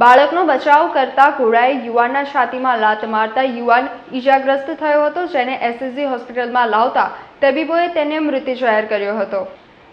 બાળકનો બચાવ કરતા ઘોડાએ યુવાનના છાતીમાં લાત મારતા યુવાન ઈજાગ્રસ્ત થયો હતો, જેને એસએસજી હોસ્પિટલમાં લાવતા તબીબોએ તેને મૃત્યુ જાહેર કર્યો હતો.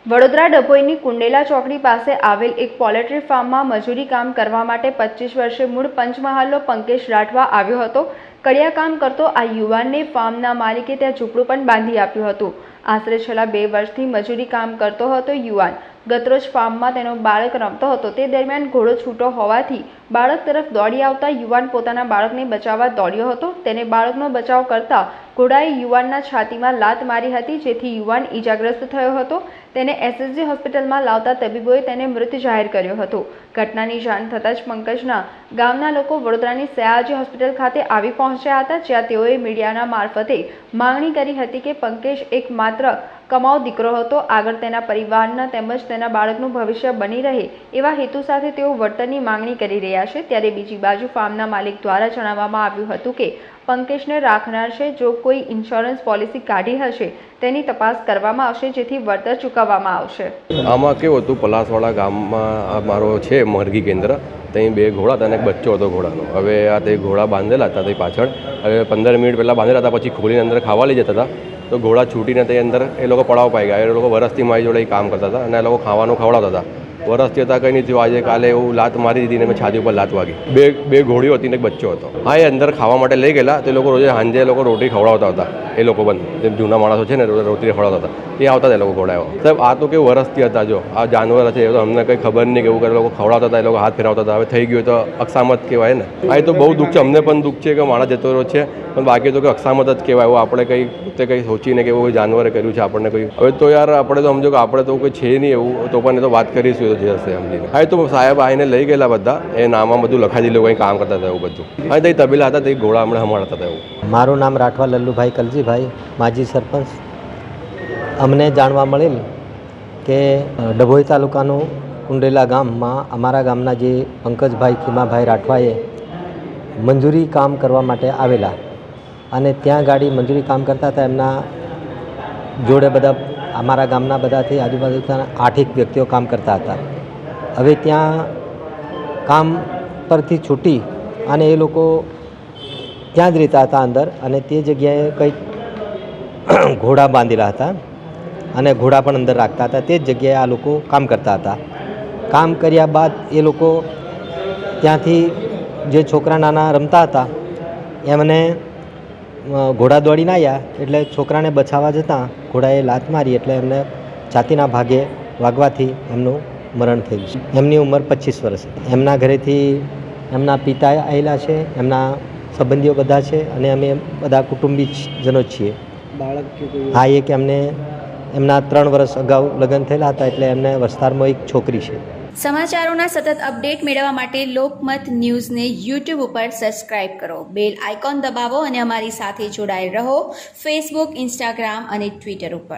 વડોદરા ડભોઈની કુંડેલા ચોકડી પાસે આવેલ એક પોલ્ટ્રી ફાર્મમાં મજૂરી કામ કરવા માટે પચીસ વર્ષે મૂળ પંચમહાલનો પંકેશ રાઠવા આવ્યો હતો. કડિયા કામ કરતો આ યુવાનને ફાર્મના માલિકે ત્યાં ઝૂંપડું પણ બાંધી આપ્યું હતું. આશરે છેલ્લા બે વર્ષથી મજૂરી કામ કરતો હતો યુવાન. ગતરોજ ફાર્મમાં તેનો બાળક રમતો હતો. તે દરમિયાન ઘોડો છૂટો હોવાથી બાળક તરફ દોડી આવતા યુવાન પોતાના બાળકને બચાવવા દોડ્યો હતો. તેને બાળકનો બચાવ કરતા ઘોડાએ યુવાનના છાતીમાં લાત મારી હતી, જેથી યુવાન ઈજાગ્રસ્ત થયો હતો. તેને એસએસજી હોસ્પિટલમાં લાવતા તબીબોએ તેને મૃત જાહેર કર્યો હતો. ઘટનાની જાણ થતાં જ પંકજના ગામના લોકો વડોદરાની સયાજી હોસ્પિટલ ખાતે આવી પહોંચ્યા હતા, જ્યાં તેઓએ મીડિયાના મારફતે માંગણી કરી હતી કે પંકજ એક માત્ર કમાઉ દીકરો હતો, આગળ તેના પરિવારના તેમજ તેના બાળકનું ભવિષ્ય બની રહે એવા હેતુ સાથે તેઓ વળતરની માંગણી કરી રહ્યા છે. ત્યારે બીજી બાજુ ફાર્મના માલિક દ્વારા જણાવવામાં આવ્યું હતું કે, પંકેશને રાખનાર છે, જો કોઈ ઇન્સ્યોરન્સ પોલિસી કાઢી હશે, તેની તપાસ કરવામાં આવશે, જેથી વળતર ચૂકવવામાં આવશે. આમાં કેવું હતું, પલાસવાડા ગામમાં મારો છે, મરઘી કેન્દ્ર. ત્યાં બે ઘોડા હતા અને બચ્ચો હતો ઘોડાનો. હવે આ તે ઘોડા બાંધેલા હતા, તે પાછળ. હવે પંદર મિનિટ પહેલાં બાંધેલા હતા, પછી ખોલીને અંદર ખાવા લઈ જતા હતા. તો ઘોડા છૂટીને તે અંદર એ લોકો પડાવ પાઈ ગયા. એ લોકો વરસથી મારી જોડે કામ કરતા હતા અને એ લોકો ખાવાનું ખવડાવતા હતા. વરસથી હતા કંઈ નહીં થયું. આજે કાલે એવું લાત મારી દીધી ને મેં છાતી ઉપર લાત વાગી. બે બે ઘોડીઓ હતી ને એક બચ્ચો હતો. હા, એ અંદર ખાવા માટે લઈ ગયેલા. તે લોકો રોજે સાંજે એ લોકો રોટી ખવડાવતા હતા. એ લોકો પણ જેમ જૂના માણસો છે ને રોતરી ખવડાવતા હતા. એ આવતા એ લોકો ઘોડાઓ સાહેબ, આ તો કેવું વરસથી હતા જો. આ જાનવર છે, એ તો અમને કંઈ ખબર નહીં કે એવું કરે લોકો ખવડાવતા હતા, એ લોકો હાથ ફેરવતા હતા. હવે થઈ ગયું તો અક્ષામત કહેવાય ને. આ તો બહુ દુઃખ છે. અમને પણ દુઃખ છે કે માણસ જતો રહ્યો છે. પણ બાકી તો કે અક્ષામત જ કહેવાય. એવું આપણે કંઈ પોતે કંઈ સોચીને કે એવું જાનવરે કર્યું છે આપણને કંઈ. હવે તો યાર આપણે તો સમજો કે આપણે તો કોઈ છે નહીં એવું. તો પણ એ તો વાત કરીશું એ તો જે હશે સમજીને. હા, એ તો સાહેબ આવીને લઈ ગયેલા બધા. એ નામાં બધું લખાઈ દીધું કંઈ કામ કરતા હતા એવું બધું. હા તે તબેલા હતા, તે ઘોડા હમણાં સંભાળતા હતા એવું. મારું નામ રાઠવા લલ્લુભાઈ કલજીભાઈ માજી સરપંચ. અમને જાણવા મળેલ કે ડભોઈ તાલુકાનું કુંડેલા ગામમાં અમારા ગામના જે પંકજભાઈ ખીમાભાઈ રાઠવાએ મંજૂરી કામ કરવા માટે આવેલા અને ત્યાં ગાડી મંજૂરી કામ કરતા હતા, એમના જોડે બધા, અમારા ગામના બધાથી આજુબાજુના આઠેક વ્યક્તિઓ કામ કરતા હતા. હવે ત્યાં કામ પરથી છૂટી અને એ લોકો ત્યાં જ રહેતા હતા અંદર અને તે જગ્યાએ કંઈક ઘોડા બાંધેલા હતા અને ઘોડા પણ અંદર રાખતા હતા. તે જ જગ્યાએ આ લોકો કામ કરતા હતા. કામ કર્યા બાદ એ લોકો ત્યાંથી જે છોકરા નાના રમતા હતા, એમને ઘોડા દોડીને આવ્યા એટલે છોકરાને બચાવવા જતાં ઘોડાએ લાત મારી એટલે એમને છાતીના ભાગે વાગવાથી એમનું મરણ થયું છે. એમની ઉંમર પચીસ વર્ષ એમના ઘરેથી એમના પિતા આવેલા છે, એમના સંબંધીઓ બધા છે અને અમે બધા કુટુંબીજનો જ છીએ હા એક એમને એમના ત્રણ વર્ષ અગાઉ લગ્ન થયેલા હતા એટલે એમને વસ્તારમાં એક છોકરી છે. સમાચારોના સતત અપડેટ મેળવવા માટે લોકમત ન્યૂઝને યુટ્યુબ ઉપર સબસ્ક્રાઇબ કરો. બેલ આઇકોન દબાવો અને અમારી સાથે જોડાયેલ રહો ફેસબુક ઇન્સ્ટાગ્રામ અને ટ્વિટર ઉપર.